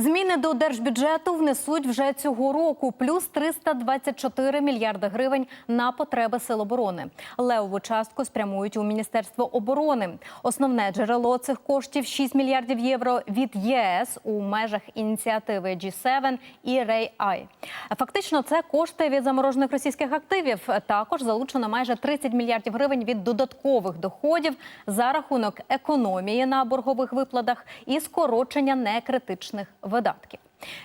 Зміни до держбюджету внесуть вже цього року плюс 324 мільярди гривень на потреби сил оборони. Левову частку спрямують у міністерство оборони. Основне джерело цих коштів 6 мільярдів євро від ЄС у межах ініціативи G7 і RAI. Фактично, це кошти від заморожених російських активів. Також залучено майже 30 мільярдів гривень від додаткових доходів за рахунок економії на боргових виплатах і скорочення некритичних видатків.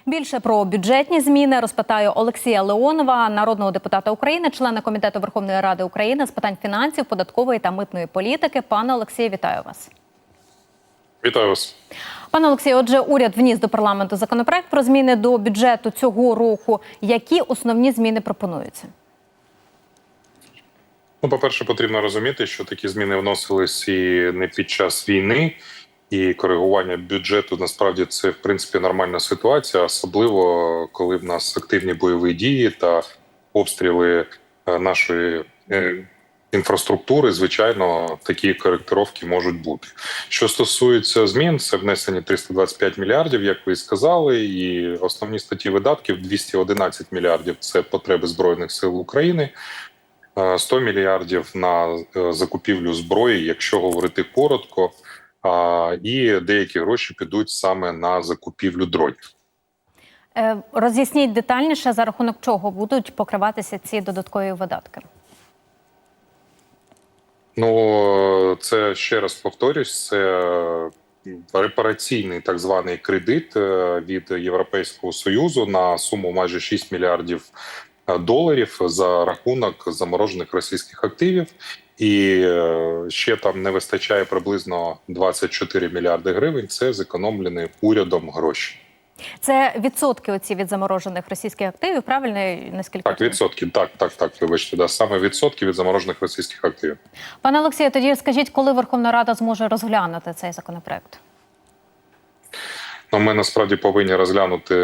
Більше про бюджетні зміни розпитаю Олексія Леонова, народного депутата України, члена комітету Верховної Ради України з питань фінансів, податкової та митної політики. Пане Олексію, вітаю вас. Вітаю вас. Пане Олексію, отже, уряд вніс до парламенту законопроект про зміни до бюджету цього року. Які основні зміни пропонуються? Ну, по-перше, потрібно розуміти, що такі зміни вносились і не під час війни, і коригування бюджету насправді це в принципі нормальна ситуація, особливо коли в нас активні бойові дії та обстріли е, нашої е, інфраструктури. Звичайно, такі коректировки можуть бути. Що стосується змін, це внесені 325 мільярдів, як ви сказали, і основні статті видатків 211 мільярдів це потреби збройних сил України. 100 мільярдів на е, закупівлю зброї, якщо говорити коротко, і деякі гроші підуть саме на закупівлю дронів. Е, Роз'ясніть детальніше за рахунок чого будуть покриватися ці додаткові видатки. Ну це ще раз повторюсь, це репараційний так званий кредит е, від Європейського союзу на суму майже 6 мільярдів е, доларів за рахунок заморожених російських активів. І е, ще там не вистачає приблизно 24 мільярди гривень. Це зекономлені урядом гроші. Це відсотки оці від заморожених російських активів. Правильно наскільки Так, відсотки. Так, так, так. Вибачте, да саме відсотки від заморожених російських активів. пане Олексію? Тоді скажіть, коли Верховна Рада зможе розглянути цей законопроект? Ну, ми насправді повинні розглянути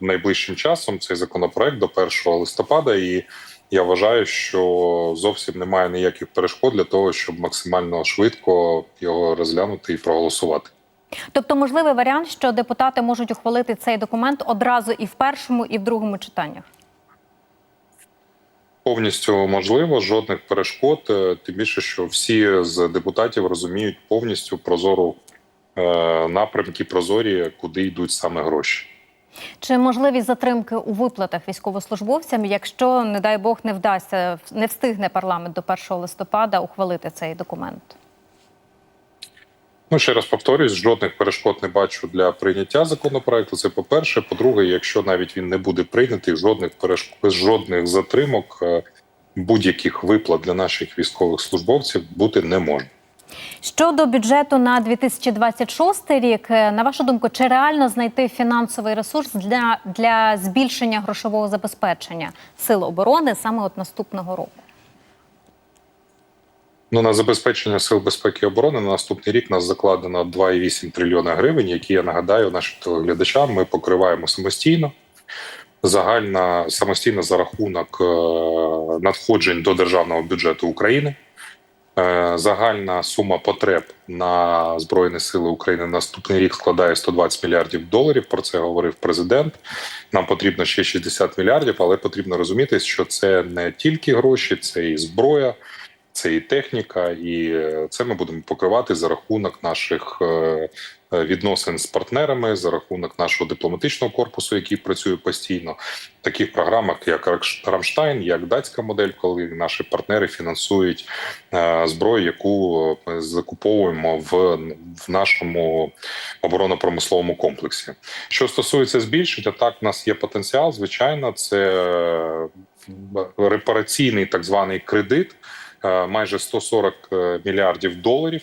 найближчим часом цей законопроект до 1 листопада, і я вважаю, що зовсім немає ніяких перешкод для того, щоб максимально швидко його розглянути і проголосувати. Тобто, можливий варіант, що депутати можуть ухвалити цей документ одразу і в першому, і в другому читаннях. Повністю можливо, жодних перешкод. е, Тим більше, що всі з депутатів розуміють повністю прозору е, напрямки, прозорі, куди йдуть саме гроші. Чи можливі затримки у виплатах військовослужбовцям, якщо, не дай Бог, не вдасться, не встигне парламент до 1 листопада ухвалити цей документ? Ну, ще раз повторюсь, жодних перешкод не бачу для прийняття законопроекту. Це по-перше. По-друге, якщо навіть він не буде прийнятий, жодних перешкод, жодних затримок е, будь-яких виплат для наших військових службовців бути не може. Щодо бюджету на 2026 рік, е, на вашу думку, чи реально знайти фінансовий ресурс для, для збільшення грошового забезпечення сил оборони саме от наступного року? Ну на забезпечення сил безпеки і оборони на наступний рік нас закладено 2,8 трильйона гривень, які я нагадаю нашим телеглядачам. Ми покриваємо самостійно. Загальна самостійно за рахунок е, надходжень до державного бюджету України. Е, Загальна сума потреб на збройні сили України на наступний рік складає 120 мільярдів доларів. Про це говорив президент. Нам потрібно ще 60 мільярдів, але потрібно розуміти, що це не тільки гроші, це і зброя, це і техніка, і е, це ми будемо покривати за рахунок наших е, е, відносин з партнерами, за рахунок нашого дипломатичного корпусу, який працює постійно, в таких програмах, як Рамштайн, як датська модель, коли наші партнери фінансують зброю, яку ми закуповуємо в, в нашому оборонно-промисловому комплексі. Що стосується збільшення, так в нас є потенціал. Звичайно, це репараційний так званий кредит майже 140 мільярдів доларів.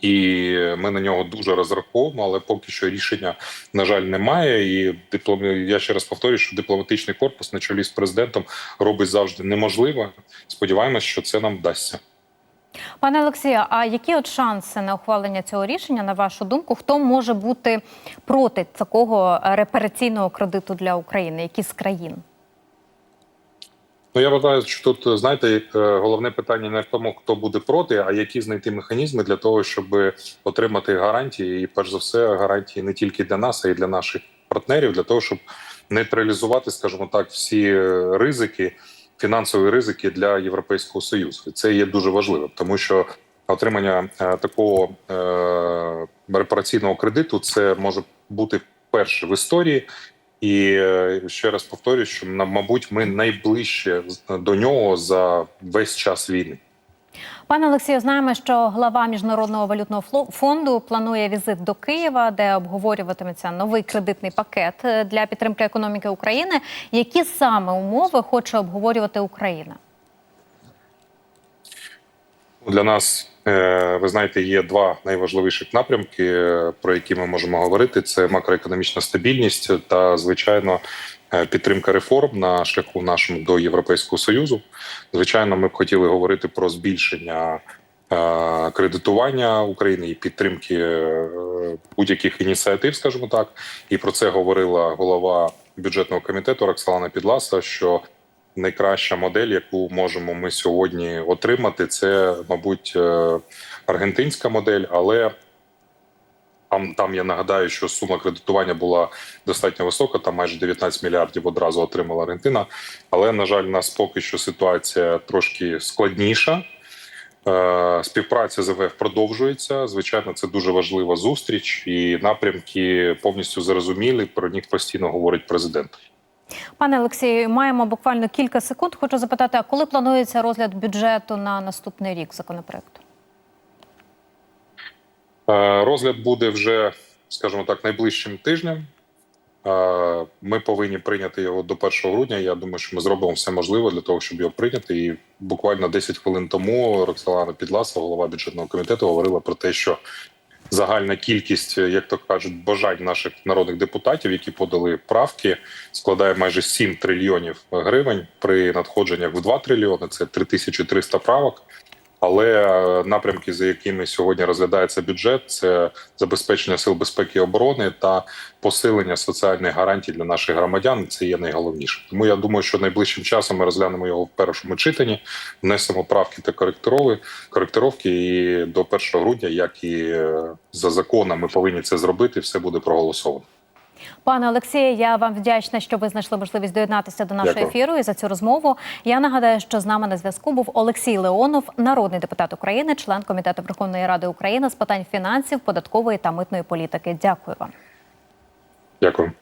І ми на нього дуже розраховуємо, але поки що рішення, на жаль, немає. І диплом... я ще раз повторюю, що дипломатичний корпус на чолі з президентом робить завжди неможливе. Сподіваємось, що це нам вдасться. Пане Олексію, а які от шанси на ухвалення цього рішення, на вашу думку, хто може бути проти такого репараційного кредиту для України? Які з країн? Ну, я вважаю, що тут знаєте, е, головне питання не в тому, хто буде проти, а які знайти механізми для того, щоб отримати гарантії, і перш за все, гарантії не тільки для нас, а й для наших партнерів, для того, щоб нейтралізувати, скажімо так, всі ризики, фінансові ризики для Європейського союзу. Це є дуже важливим, тому що отримання е, такого е, репараційного кредиту це може бути перше в історії. І е, ще раз повторюю, що мабуть, ми найближче до нього за весь час війни. Пане Олексію, знаємо, що глава міжнародного валютного фонду планує візит до Києва, де обговорюватиметься новий кредитний пакет е, для підтримки економіки України. Які саме умови хоче обговорювати Україна? Для нас е, ви знаєте, є два найважливіших напрямки, е, про які ми можемо говорити: це макроекономічна стабільність та звичайно. е, Підтримка реформ на шляху нашому до Європейського союзу. Звичайно, ми б хотіли говорити про збільшення кредитування України і підтримки будь-яких ініціатив, скажімо так. І про це говорила голова бюджетного комітету Роксолана Підласа. Що найкраща модель, яку можемо ми сьогодні отримати, це, мабуть, е, аргентинська модель, але там, там я нагадаю, що сума кредитування була достатньо висока, там майже 19 мільярдів одразу отримала Аргентина. Але, на жаль, у нас поки що ситуація трошки складніша. Е, Співпраця з МВФ продовжується. Звичайно, це дуже важлива зустріч, і напрямки повністю зрозумілі. Про них постійно говорить президент. Пане Олексію, маємо буквально кілька секунд. Хочу запитати, а коли планується розгляд бюджету на наступний рік законопроекту? Е, Розгляд буде вже, скажімо так, найближчим тижнем. Е, Ми повинні прийняти його до 1 грудня. Я думаю, що ми зробимо все можливе для того, щоб його прийняти. І буквально 10 хвилин тому Роксолана Підласа, голова бюджетного комітету, говорила про те, що загальна кількість, як то кажуть, бажань наших народних депутатів, які подали правки, складає майже 7 трильйонів гривень при надходженнях в 2 трильйони. Це 3300 правок. Але е, напрямки, за якими сьогодні розглядається бюджет, це забезпечення сил безпеки і оборони та посилення соціальних гарантій для наших громадян. Це є найголовніше. Тому я думаю, що найближчим часом ми розглянемо його в першому читанні, внесемо правки та коректирови, коректировки. І до 1 грудня, як і е, за законом, ми повинні це зробити. Все буде проголосовано. Пане Олексію, я вам вдячна, що ви знайшли можливість доєднатися до нашого Дякую. ефіру і за цю розмову. Я нагадаю, що з нами на зв'язку був Олексій Леонов, народний депутат України, член комітету Верховної Ради України з питань фінансів, податкової та митної політики. Дякую вам. Дякую.